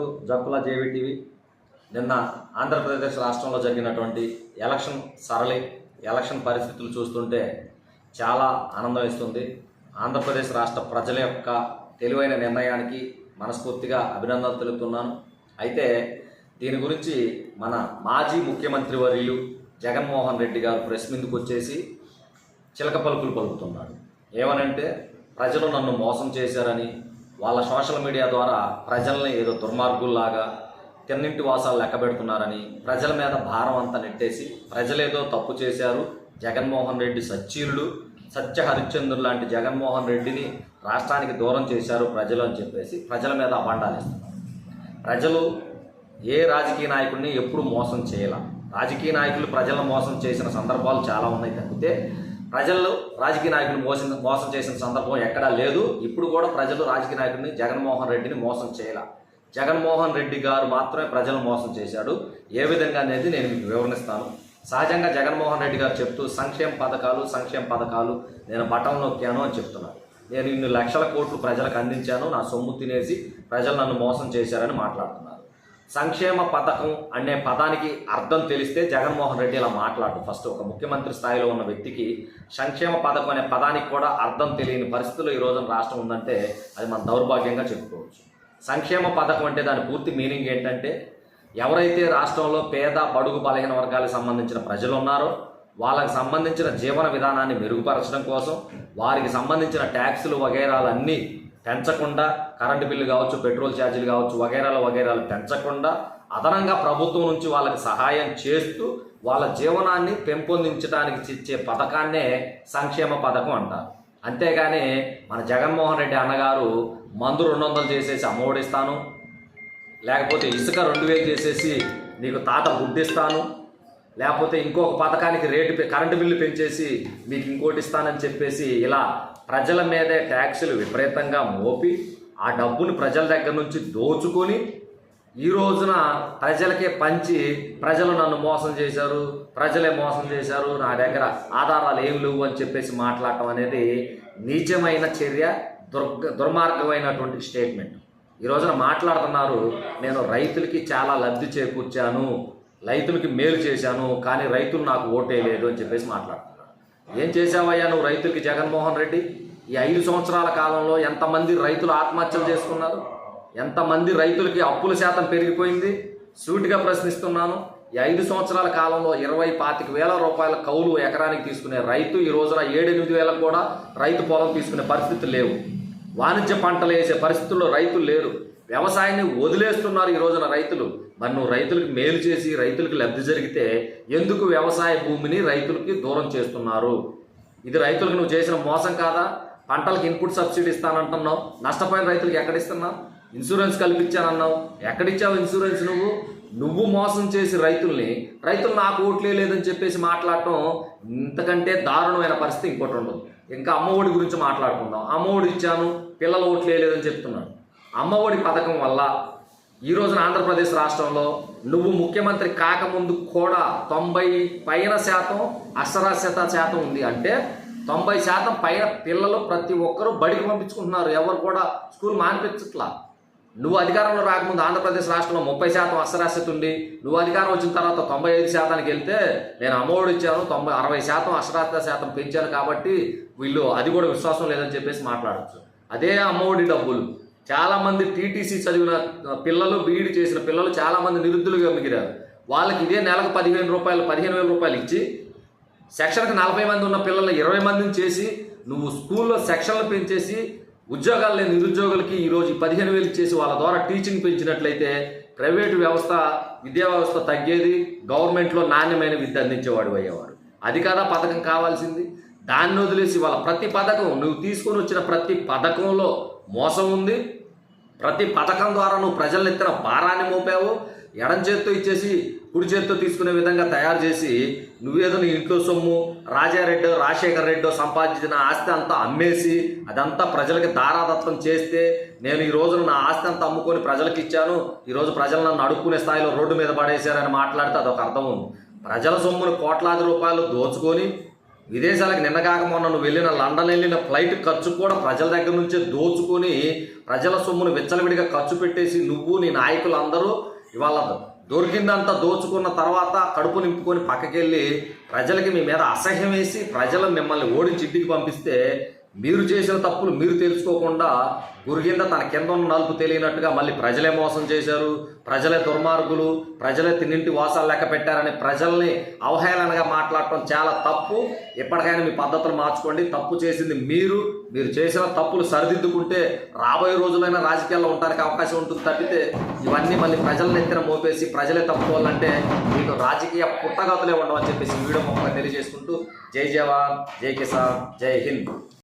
Jakkula JV నిన్న ఆంధ్రప్రదేశ్ రాష్ట్రంలో జరిగినటువంటి ఎలక్షన్ సరళి ఎలక్షన్ పరిస్థితులు చూస్తుంటే చాలా ఆనందం ఇస్తుంది. ఆంధ్రప్రదేశ్ రాష్ట్ర ప్రజల యొక్క తెలివైన నిర్ణయానికి మనస్ఫూర్తిగా అభినందనలు తెలుపుతున్నాను. అయితే దీని గురించి మన మాజీ ముఖ్యమంత్రి వర్యులు జగన్మోహన్ రెడ్డి గారు ప్రెస్ మీదకి వచ్చేసి చిలక పలుకులు పలుకుతున్నాడు ఏమనంటే ప్రజలు నన్ను మోసం చేశారని వాళ్ళ సోషల్ మీడియా ద్వారా ప్రజల్ని ఏదో దుర్మార్గుల్లాగా తిన్నింటి వాసాలు లెక్క పెడుతున్నారని ప్రజల మీద భారం అంతా నెట్టేసి ప్రజలేదో తప్పు చేశారు. జగన్మోహన్ రెడ్డి సచ్చీలుడు సత్య హరిశ్చంద్రుడు లాంటి జగన్మోహన్ రెడ్డిని రాష్ట్రానికి దూరం చేశారు ప్రజలు అని చెప్పేసి ప్రజల మీద అబండాలు ఇస్తున్నారు ప్రజలు ఏ రాజకీయ నాయకుడిని ఎప్పుడు మోసం చేయాల. రాజకీయ నాయకులు ప్రజలను మోసం చేసిన సందర్భాలు చాలా ఉన్నాయి తప్పితే ప్రజలు రాజకీయ నాయకులు మోసం మోసం చేసిన సందర్భం ఎక్కడా లేదు. ఇప్పుడు కూడా ప్రజలు రాజకీయ నాయకుడిని జగన్మోహన్ రెడ్డిని మోసం చేయాల. జగన్మోహన్ రెడ్డి గారు మాత్రమే ప్రజలు మోసం చేశాడు. ఏ విధంగా అనేది నేను మీకు వివరణిస్తాను సహజంగా జగన్మోహన్ రెడ్డి గారు చెప్తూ సంక్షేమ పథకాలు సంక్షేమ పథకాలు నేను బటన్ నొక్కాను అని చెప్తున్నాను నేను ఇన్ని లక్షల కోట్లు ప్రజలకు అందించాను. నా సొమ్ము తినేసి ప్రజలు నన్ను మోసం చేశారని మాట్లాడుతున్నారు. సంక్షేమ పథకం అనే పదానికి అర్థం తెలిస్తే జగన్మోహన్ రెడ్డి ఇలా మాట్లాడు ఫస్ట్ ఒక ముఖ్యమంత్రి స్థాయిలో ఉన్న వ్యక్తికి సంక్షేమ పథకం అనే పదానికి కూడా అర్థం తెలియని పరిస్థితుల్లో ఈ రోజున రాష్ట్రం ఉందంటే అది మన దౌర్భాగ్యంగా చెప్పుకోవచ్చు. సంక్షేమ పథకం అంటే దాని పూర్తి మీనింగ్ ఏంటంటే ఎవరైతే రాష్ట్రంలో పేద బడుగు బలహీన వర్గాలకు సంబంధించిన ప్రజలు ఉన్నారో వాళ్ళకి సంబంధించిన జీవన విధానాన్ని మెరుగుపరచడం కోసం వారికి సంబంధించిన ట్యాక్సులు వగైరాలన్నీ పెంచకుండా కరెంటు బిల్లు కావచ్చు పెట్రోల్ ఛార్జీలు కావచ్చు వగైరాలు వగైరాలు పెంచకుండా అదనంగా ప్రభుత్వం నుంచి వాళ్ళకి సహాయం చేస్తూ వాళ్ళ జీవనాన్ని పెంపొందించడానికి ఇచ్చే పథకాన్నే సంక్షేమ పథకం అంటారు. అంతేగాని మన జగన్మోహన్ రెడ్డి అన్నగారు మందు రెండు వందలు చేసేసి అమ్మఒడిస్తాను లేకపోతే ఇసుక రెండు వేలు చేసేసి నీకు తాత బుడ్డిస్తాను లేకపోతే ఇంకొక పథకానికి రేటు కరెంటు బిల్లు పెంచేసి మీకు ఇంకోటి ఇస్తానని చెప్పేసి ఇలా ప్రజల మీదే ట్యాక్సులు విపరీతంగా మోపి ఆ డబ్బును ప్రజల దగ్గర నుంచి దోచుకొని ఈ రోజున ప్రజలకే పంచి ప్రజలు నన్ను మోసం చేశారు ప్రజలే మోసం చేశారు నా దగ్గర ఆధారాలు ఏం లేవు అని చెప్పేసి మాట్లాడటం అనేది నీచమైన చర్య దుర్గ దుర్మార్గమైనటువంటి స్టేట్మెంట్ ఈ రోజున మాట్లాడుతున్నారు నేను రైతులకి చాలా లబ్ధి చేకూర్చాను రైతులకి మేలు చేశాను కానీ రైతులు నాకు ఓటేయలేదు అని చెప్పేసి మాట్లాడుతున్నారు. ఏం చేసావయ్యా నువ్వు రైతుకి జగన్మోహన్ రెడ్డి? ఈ ఐదు సంవత్సరాల కాలంలో ఎంతమంది రైతులు ఆత్మహత్యలు చేసుకున్నారు? ఎంతమంది రైతులకి అప్పుల శాతం పెరిగిపోయింది? సూటిగా ప్రశ్నిస్తున్నాను. ఈ ఐదు సంవత్సరాల కాలంలో ఇరవై పాతిక వేల రూపాయల కౌలు ఎకరానికి తీసుకునే రైతు ఈ రోజున ఏడెనిమిది వేలకు కూడా రైతు పొలం తీసుకునే పరిస్థితులు లేవు. వాణిజ్య పంటలు వేసే పరిస్థితుల్లో రైతులు లేరు. వ్యవసాయాన్ని వదిలేస్తున్నారు ఈ రోజున రైతులు. మరి నువ్వు రైతులకు మేలు చేసి రైతులకు లబ్ధి జరిగితే ఎందుకు వ్యవసాయ భూమిని రైతులకి దూరం చేస్తున్నారు? ఇది రైతులకు నువ్వు చేసిన మోసం కాదా? పంటలకు ఇన్పుట్ సబ్సిడీ ఇస్తానంటున్నావు. నష్టపోయిన రైతులకు ఎక్కడిస్తున్నావు? ఇన్సూరెన్స్ కల్పించానన్నావు. ఎక్కడిచ్చావు ఇన్సూరెన్స్ నువ్వు? నువ్వు మోసం చేసి రైతుల్ని రైతులు నాకు ఓట్లే లేదని చెప్పేసి మాట్లాడటం ఇంతకంటే దారుణమైన పరిస్థితి ఇంకోటి ఉండదు ఇంకా అమ్మఒడి గురించి మాట్లాడుకుందాం. అమ్మఒడి ఇచ్చాను పిల్లలు ఓట్లే లేదని చెప్తున్నాను అమ్మఒడి పథకం వల్ల ఈ రోజున ఆంధ్రప్రదేశ్ రాష్ట్రంలో నువ్వు ముఖ్యమంత్రి కాకముందు కూడా తొంభై పైన శాతం అక్షరాస్యత శాతం ఉంది. అంటే తొంభై శాతం పైన పిల్లలు ప్రతి ఒక్కరూ బడికి పంపించుకుంటున్నారు. ఎవరు కూడా స్కూల్ మానిపించట్లా. నువ్వు అధికారంలో రాకముందు ఆంధ్రప్రదేశ్ రాష్ట్రంలో ముప్పై శాతం అక్షరాస్యత ఉండి నువ్వు అధికారం వచ్చిన తర్వాత తొంభై ఐదు శాతానికి వెళ్తే నేను అమ్మఒడి ఇచ్చాను తొంభై అరవై శాతం అక్షరాస్యత శాతం పెంచాను కాబట్టి వీళ్ళు అది కూడా విశ్వాసం లేదని చెప్పేసి మాట్లాడచ్చు. అదే అమ్మఒడి డబ్బులు. చాలామంది టీటీసీ చదివిన పిల్లలు బీఈడి చేసిన పిల్లలు చాలామంది నిరుద్యులుగా మిగిలారు. వాళ్ళకి ఇదే నెలకు పదిహేను రూపాయలు పదిహేను వేల రూపాయలు ఇచ్చి సెక్షన్కి నలభై మంది ఉన్న పిల్లలు ఇరవై మందిని చేసి నువ్వు స్కూల్లో సెక్షన్లు పెంచేసి ఉద్యోగాలు లేని నిరుద్యోగులకి ఈరోజు పదిహేను వేలు ఇచ్చేసి వాళ్ళ ద్వారా టీచింగ్ పెంచినట్లయితే ప్రైవేటు వ్యవస్థ విద్యా వ్యవస్థ తగ్గేది గవర్నమెంట్లో నాణ్యమైన విద్య అందించేవాడు అయ్యేవాడు. అది కదా పథకం కావాల్సింది? దాన్ని వదిలేసి వాళ్ళ ప్రతి పథకం నువ్వు తీసుకొని వచ్చిన ప్రతి పథకంలో మోసం ఉంది. ప్రతి పథకం ద్వారా నువ్వు ప్రజల ఎత్తిన భారాన్ని మోపావు ఎడం చేత్తో ఇచ్చేసి కుడి చేత్తో తీసుకునే విధంగా తయారు చేసి నువ్వేదో నీ ఇంట్లో సొమ్ము రాజారెడ్డి రాజశేఖర్ రెడ్డో సంపాదించిన ఆస్తి అంతా అమ్మేసి అదంతా ప్రజలకి దారాదత్తం చేస్తే నేను ఈ రోజున నా ఆస్తి అంతా అమ్ముకొని ప్రజలకు ఇచ్చాను. ఈరోజు ప్రజలు నన్ను అడుక్కునే స్థాయిలో రోడ్డు మీద పడేశారని మాట్లాడితే అదొక అర్థం ఉంది. ప్రజల సొమ్మును కోట్లాది రూపాయలు దోచుకొని విదేశాలకు నిన్నగాక మొన్న నువ్వు వెళ్ళిన లండన్ వెళ్ళిన ఫ్లైట్ ఖర్చు కూడా ప్రజల దగ్గర నుంచే దోచుకొని ప్రజల సొమ్మును విచ్చలవిడిగా ఖర్చు పెట్టేసి నువ్వు నీ నాయకులు అందరూ ఇవాళ దొరికిందంతా దోచుకున్న తర్వాత కడుపు నింపుకొని పక్కకెళ్ళి ప్రజలకి మీ మీద అసహ్యం వేసి ప్రజలు మిమ్మల్ని ఓడించి ఇంటికి పంపిస్తే మీరు చేసిన తప్పులు మీరు తెలుసుకోకుండా గురిగింద తన కింద ఉన్న నలుపు తెలియనట్టుగా మళ్ళీ ప్రజలే మోసం చేశారు. ప్రజలే దుర్మార్గులు. ప్రజలే తిన్నింటి వాసాలు లెక్క పెట్టారని ప్రజల్ని అవహేళనగా మాట్లాడటం చాలా తప్పు. ఎప్పటికైనా మీ పద్ధతులు మార్చుకోండి. తప్పు చేసింది మీరు. మీరు చేసిన తప్పులు సరిదిద్దుకుంటే రాబోయే రోజులైనా రాజకీయాల్లో ఉండడానికి అవకాశం ఉంటుంది తప్పితే ఇవన్నీ మళ్ళీ ప్రజలను ఎత్తిన మోపేసి ప్రజలే తప్పుకోవాలంటే మీకు రాజకీయ పుట్టగతులే ఉండవని చెప్పేసి వీడియో మొక్కగా తెలియజేసుకుంటూ జై జవాన్ జై కిసాన్ జై హింద్.